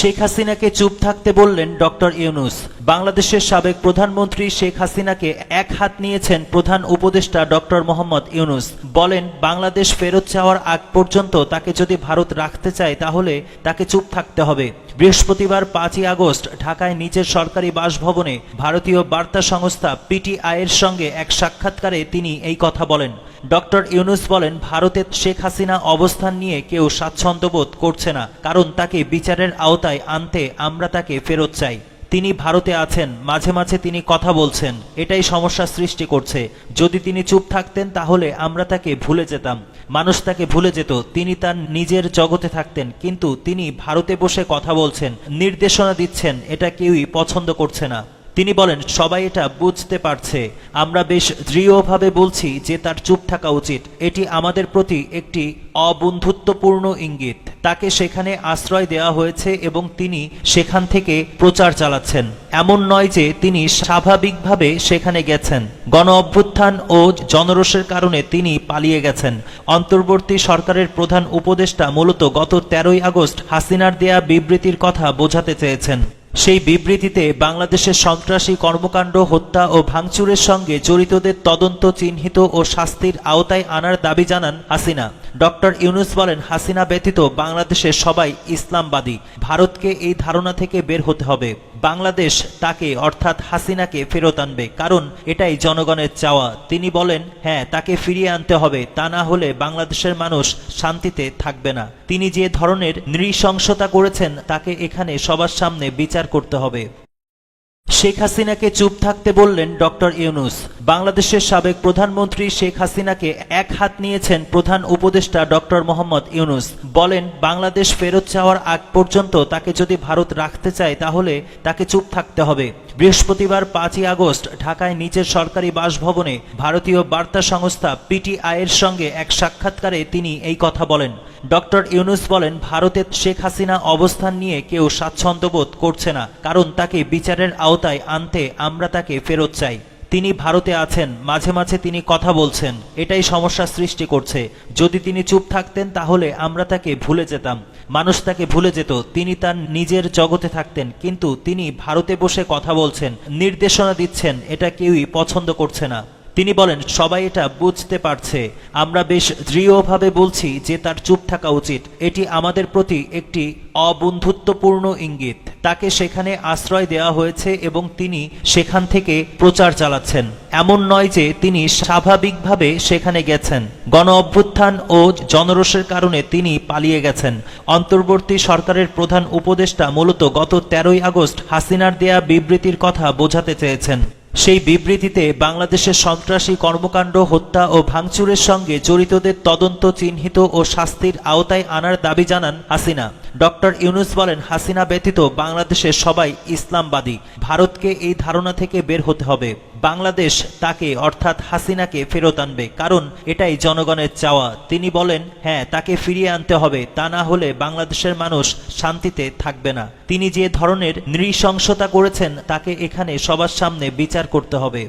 শেখ হাসিনাকে চুপ থাকতে বললেন ডক্টর ইউনুস। বাংলাদেশের সাবেক প্রধানমন্ত্রী শেখ হাসিনাকে এক হাত নিয়েছেন প্রধান উপদেষ্টা ডক্টর মোহাম্মদ ইউনুস। বলেন, বাংলাদেশ ফেরত চাওয়ার আগ পর্যন্ত তাকে যদি ভারত রাখতে চায়, তাহলে তাকে চুপ থাকতে হবে। বৃহস্পতিবার পাঁচই আগস্ট ঢাকায় নিজের সরকারি বাসভবনে ভারতীয় বার্তা সংস্থা পিটিআইয়ের সঙ্গে এক সাক্ষাৎকারে তিনি এই কথা বলেন। ডক্টর ইউনুস বলেন, ভারতে শেখ হাসিনা অবস্থান নিয়ে কেউ স্বাচ্ছন্দ্যবোধ করছে না, কারণ তাকে বিচারের আওতায় আনতে আমরা তাকে ফেরত চাই। তিনি ভারতে আছেন, মাঝে মাঝে তিনি কথা বলছেন, এটাই সমস্যা সৃষ্টি করছে। যদি তিনি চুপ থাকতেন, তাহলে আমরা তাকে ভুলে যেতাম। মানুষ তাকে ভুলে যেত, তিনি তার নিজের জগতে থাকতেন, কিন্তু তিনি ভারতে বসে কথা বলছেন, নির্দেশনা দিচ্ছেন, এটা কেউই পছন্দ করছে না। তিনি বলেন, সবাই এটা বুঝতে পারছে। আমরা বেশ দৃঢ়ভাবে বলছি যে তার চুপ থাকা উচিত। এটি আমাদের প্রতি একটি অবন্ধুত্বপূর্ণ ইঙ্গিত। তাকে সেখানে আশ্রয় দেওয়া হয়েছে এবং তিনি সেখান থেকে প্রচার চালাচ্ছেন। এমন নয় যে তিনি স্বাভাবিকভাবে সেখানে গেছেন। গণ অভ্যুত্থান ও জনরোষের কারণে তিনি পালিয়ে গেছেন। অন্তর্বর্তী সরকারের প্রধান উপদেষ্টা মূলত গত তেরোই আগস্ট হাসিনার দেয়া বিবৃতির কথা বোঝাতে চেয়েছেন। সেই বিবৃতিতে বাংলাদেশের সন্ত্রাসী কর্মকাণ্ড, হত্যা ও ভাঙচুরের সঙ্গে জড়িতদের তদন্ত, চিহ্নিত ও শাস্তির আওতায় আনার দাবি জানান হাসিনা। ডক্টর ইউনুস বলেন, হাসিনা ব্যতীত বাংলাদেশের সবাই ইসলামবাদী। ভারতকে এই ধারণা থেকে বের হতে হবে। বাংলাদেশ তাকে, অর্থাৎ হাসিনাকে ফেরত আনবে। কারণ এটাই জনগণের চাওয়া। তিনি বলেন হ্যাঁ তাকে ফিরিয়ে আনতে হবে। তা না হলে বাংলাদেশের মানুষ শান্তিতে থাকবে না। তিনি যে ধরনের নৃশংসতা করেছেন, তাকে এখানে সবার সামনে বিচার করতে হবে। শেখ হাসিনাকে চুপ থাকতে বললেন ডক্টর ইউনুস। বাংলাদেশের সাবেক প্রধানমন্ত্রী শেখ হাসিনাকে এক হাত নিয়েছেন প্রধান উপদেষ্টা ডক্টর মোহাম্মদ ইউনুস। বলেন, বাংলাদেশ ফেরত চাওয়ার আগ পর্যন্ত তাকে যদি ভারত রাখতে চায় তাহলে তাকে চুপ থাকতে হবে। বৃহস্পতিবার পাঁচই আগস্ট ঢাকায় নিজের সরকারি বাসভবনে ভারতীয় বার্তা সংস্থা পিটিআইয়ের সঙ্গে এক সাক্ষাৎকারে তিনি এই কথা বলেন। ডক্টর ইউনুস বলেন ভারতে শেখ হাসিনা অবস্থান নিয়ে কেউ স্বাচ্ছন্দ্যবোধ করছে না, কারণ তাকে বিচারের আওতায় আনতে আমরা তাকে ফেরত চাই। তিনি ভারতে আছেন, মাঝে মাঝে তিনি কথা বলছেন, এটাই সমস্যা সৃষ্টি করছে। যদি তিনি চুপ থাকতেন, তাহলে আমরা তাকে ভুলে যেতাম। মানুষ তাকে ভুলে যেত। তিনি তার নিজের জগতে থাকতেন, কিন্তু তিনি ভারতে বসে কথা বলছেন, নির্দেশনা দিচ্ছেন, এটা কেউই পছন্দ করছে না। তিনি বলেন, সবাই এটা বুঝতে পারছে। আমরা বেশ দৃঢ়ভাবে বলছি যে তার চুপ থাকা উচিত। এটি আমাদের প্রতি একটি অবন্ধুত্বপূর্ণ ইঙ্গিত। তাকে সেখানে আশ্রয় দেওয়া হয়েছে এবং তিনি সেখান থেকে প্রচার চালাচ্ছেন। এমন নয় যে তিনি স্বাভাবিকভাবে সেখানে গেছেন। গণ অভ্যুত্থান ও জনরোষের কারণে তিনি পালিয়ে গেছেন। অন্তর্বর্তী সরকারের প্রধান উপদেষ্টা মূলত গত তেরোই আগস্ট হাসিনার দেয়া বিবৃতির কথা বোঝাতে চেয়েছেন। সেই বিবৃতিতে বাংলাদেশের সন্ত্রাসী কর্মকাণ্ড, হত্যা ও ভাঙচুরের সঙ্গে জড়িতদের তদন্ত চিহ্নিত ও শাস্তির আওতায় আনার দাবি জানান হাসিনা। ডক্টর ইউনুস বলেন, হাসিনা ব্যতীত বাংলাদেশের সবাই ইসলামবাদী। ভারতকে এই ধারণা থেকে বের হতে হবে। বাংলাদেশ তাকে, অর্থাৎ হাসিনাকে ফেরত আনবে। কারণ এটাই জনগণের চাওয়া। তিনি বলেন হ্যাঁ তাকে ফিরিয়ে আনতে হবে। তা না হলে বাংলাদেশের মানুষ শান্তিতে থাকবে না। তিনি যে ধরনের নৃশংসতা করেছেন, তাকে এখানে সবার সামনে বিচার করতে হবে।